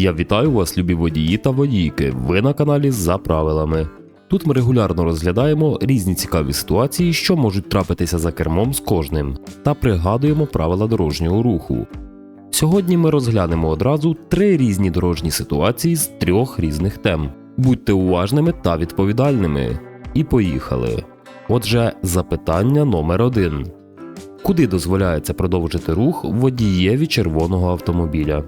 Я вітаю вас, любі водії та водійки. Ви на каналі за правилами. Тут ми регулярно розглядаємо різні цікаві ситуації, що можуть трапитися за кермом з кожним, та пригадуємо правила дорожнього руху. Сьогодні ми розглянемо одразу три різні дорожні ситуації з трьох різних тем. Будьте уважними та відповідальними. І поїхали. Отже, запитання номер один. Куди дозволяється продовжити рух водієві червоного автомобіля?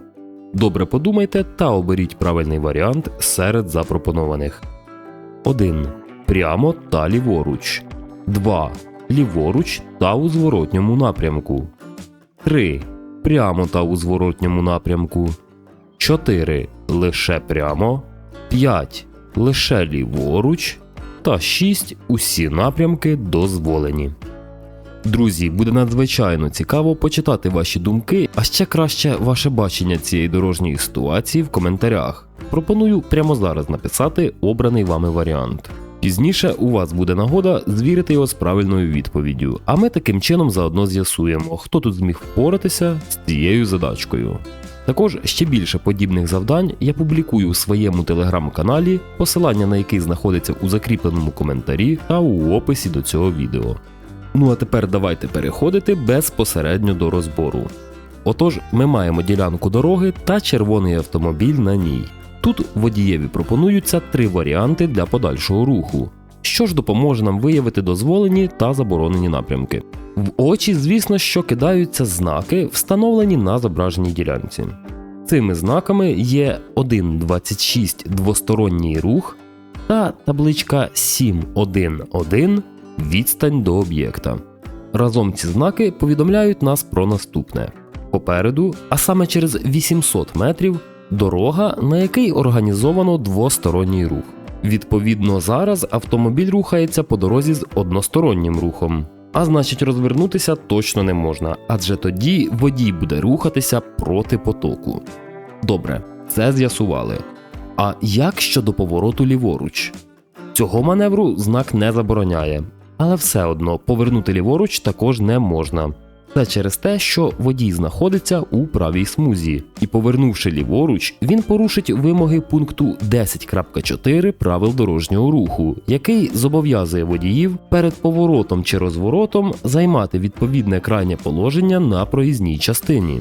Добре подумайте та оберіть правильний варіант серед запропонованих. 1. Прямо та ліворуч. 2. Ліворуч та у зворотньому напрямку. 3. Прямо та у зворотньому напрямку. 4. Лише прямо. 5. Лише ліворуч. Та 6. Усі напрямки дозволені. Друзі, буде надзвичайно цікаво почитати ваші думки, а ще краще ваше бачення цієї дорожньої ситуації в коментарях. Пропоную прямо зараз написати обраний вами варіант. Пізніше у вас буде нагода звірити його з правильною відповіддю, а ми таким чином заодно з'ясуємо, хто тут зміг впоратися з цією задачкою. Також ще більше подібних завдань я публікую у своєму телеграм-каналі, посилання на який знаходиться у закріпленому коментарі та у описі до цього відео. Ну а тепер давайте переходити безпосередньо до розбору. Отож, ми маємо ділянку дороги та червоний автомобіль на ній. Тут водієві пропонуються три варіанти для подальшого руху, що ж допоможе нам виявити дозволені та заборонені напрямки. В очі, звісно, що кидаються знаки, встановлені на зображеній ділянці. Цими знаками є 1.26 двосторонній рух та табличка 7.1.1 відстань до об'єкта. Разом ці знаки повідомляють нас про наступне: попереду, а саме через 800 метрів, дорога, на якій організовано двосторонній рух. Відповідно, зараз автомобіль рухається по дорозі з одностороннім рухом. А значить, розвернутися точно не можна, адже тоді водій буде рухатися проти потоку. Добре, це з'ясували. А як щодо повороту ліворуч? Цього маневру знак не забороняє, але все одно повернути ліворуч також не можна. Це через те, що водій знаходиться у правій смузі, і повернувши ліворуч, він порушить вимоги пункту 10.4 правил дорожнього руху, який зобов'язує водіїв перед поворотом чи розворотом займати відповідне крайнє положення на проїзній частині.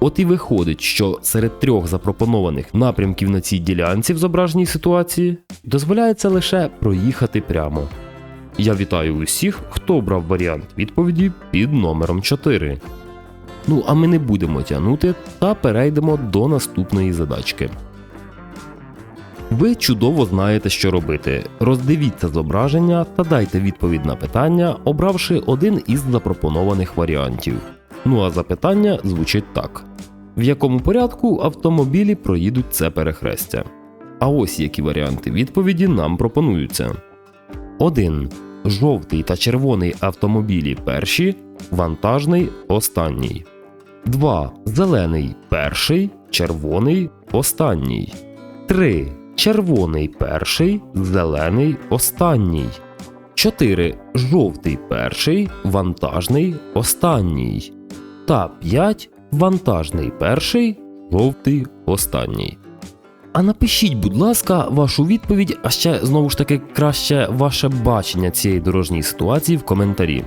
От і виходить, що серед трьох запропонованих напрямків на цій ділянці в зображеній ситуації дозволяється лише проїхати прямо. Я вітаю усіх, хто обрав варіант відповіді під номером 4. Ну а ми не будемо тягнути та перейдемо до наступної задачки. Ви чудово знаєте, що робити. Роздивіться зображення та дайте відповідь на питання, обравши один із запропонованих варіантів. Ну а запитання звучить так: в якому порядку автомобілі проїдуть це перехрестя? А ось які варіанти відповіді нам пропонуються. 1. Жовтий та червоний автомобілі перші, вантажний останній. 2. Зелений перший, червоний останній. 3. Червоний перший, зелений останній. 4. Жовтий перший, вантажний останній. Та 5. Вантажний перший, жовтий останній. А напишіть, будь ласка, вашу відповідь, а ще знову ж таки краще ваше бачення цієї дорожньої ситуації в коментарі.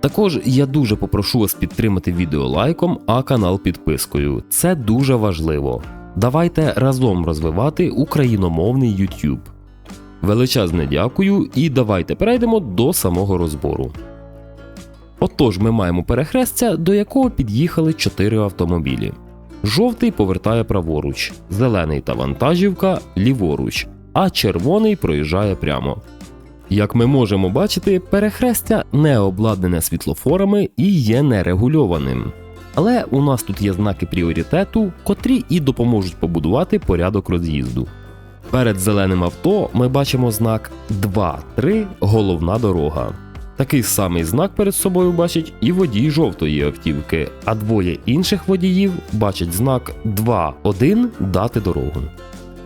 Також я дуже попрошу вас підтримати відео лайком, а канал підпискою. Це дуже важливо. Давайте разом розвивати україномовний YouTube. Величезне дякую і давайте перейдемо до самого розбору. Отож, ми маємо перехрестя, до якого під'їхали 4 автомобілі. Жовтий повертає праворуч, зелений та вантажівка ліворуч, а червоний проїжджає прямо. Як ми можемо бачити, перехрестя не обладнане світлофорами і є нерегульованим. Але у нас тут є знаки пріоритету, котрі і допоможуть побудувати порядок роз'їзду. Перед зеленим авто ми бачимо знак 2-3 головна дорога. Такий самий знак перед собою бачить і водій жовтої автівки, а двоє інших водіїв бачать знак 2.1 дати дорогу.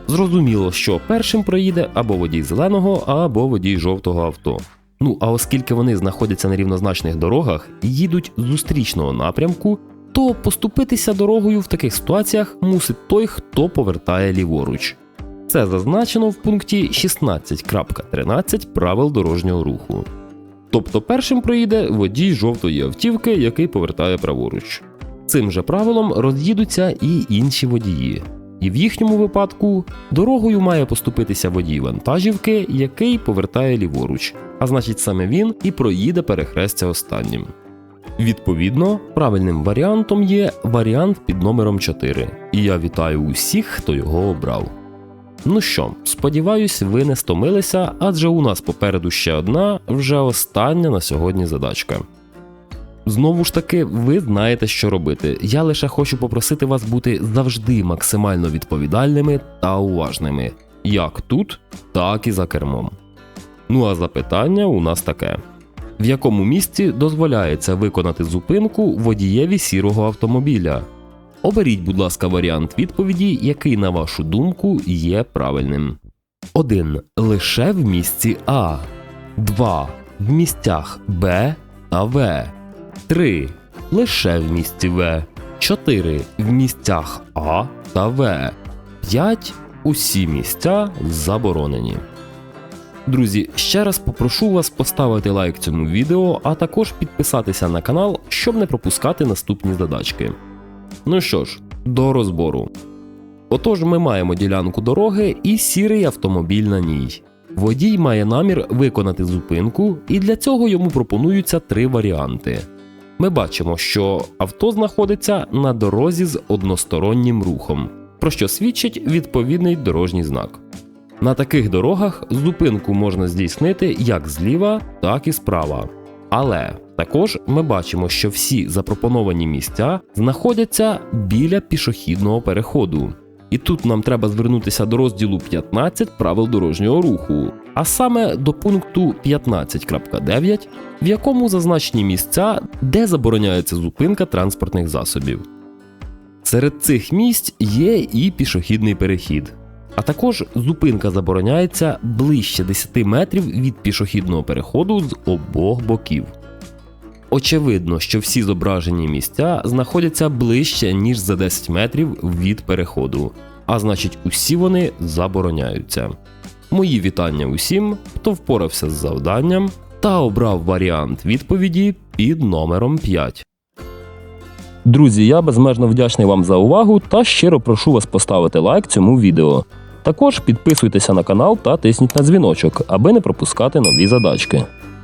Зрозуміло, що першим проїде або водій зеленого, або водій жовтого авто. Ну а оскільки вони знаходяться на рівнозначних дорогах і їдуть з зустрічного напрямку, то поступитися дорогою в таких ситуаціях мусить той, хто повертає ліворуч. Це зазначено в пункті 16.13 правил дорожнього руху. Тобто першим проїде водій жовтої автівки, який повертає праворуч. Цим же правилом роз'їдуться і інші водії. І в їхньому випадку дорогою має поступитися водій вантажівки, який повертає ліворуч, а значить саме він і проїде перехрестя останнім. Відповідно, правильним варіантом є варіант під номером 4, і я вітаю усіх, хто його обрав. Ну що, сподіваюсь, ви не стомилися, адже у нас попереду ще одна, вже остання на сьогодні задачка. Знову ж таки, ви знаєте, що робити. Я лише хочу попросити вас бути завжди максимально відповідальними та уважними, як тут, так і за кермом. Ну а запитання у нас таке: в якому місці дозволяється виконати зупинку водієві сірого автомобіля? Оберіть, будь ласка, варіант відповіді, який, на вашу думку, є правильним. 1. Лише в місці А. 2. В місцях Б та В. 3. Лише в місці В. 4. В місцях А та В. 5. Усі місця заборонені. Друзі, ще раз попрошу вас поставити лайк цьому відео, а також підписатися на канал, щоб не пропускати наступні задачки. Ну що ж, до розбору. Отож, ми маємо ділянку дороги і сірий автомобіль на ній. Водій має намір виконати зупинку, і для цього йому пропонуються три варіанти. Ми бачимо, що авто знаходиться на дорозі з одностороннім рухом, про що свідчить відповідний дорожній знак. На таких дорогах зупинку можна здійснити як зліва, так і справа. Але також ми бачимо, що всі запропоновані місця знаходяться біля пішохідного переходу. І тут нам треба звернутися до розділу 15 правил дорожнього руху, а саме до пункту 15.9, в якому зазначені місця, де забороняється зупинка транспортних засобів. Серед цих місць є і пішохідний перехід. А також зупинка забороняється ближче 10 метрів від пішохідного переходу з обох боків. Очевидно, що всі зображені місця знаходяться ближче, ніж за 10 метрів від переходу, а значить, усі вони забороняються. Мої вітання усім, хто впорався з завданням та обрав варіант відповіді під номером 5. Друзі, я безмежно вдячний вам за увагу та щиро прошу вас поставити лайк цьому відео. Також підписуйтеся на канал та тисніть на дзвіночок, аби не пропускати нові задачки.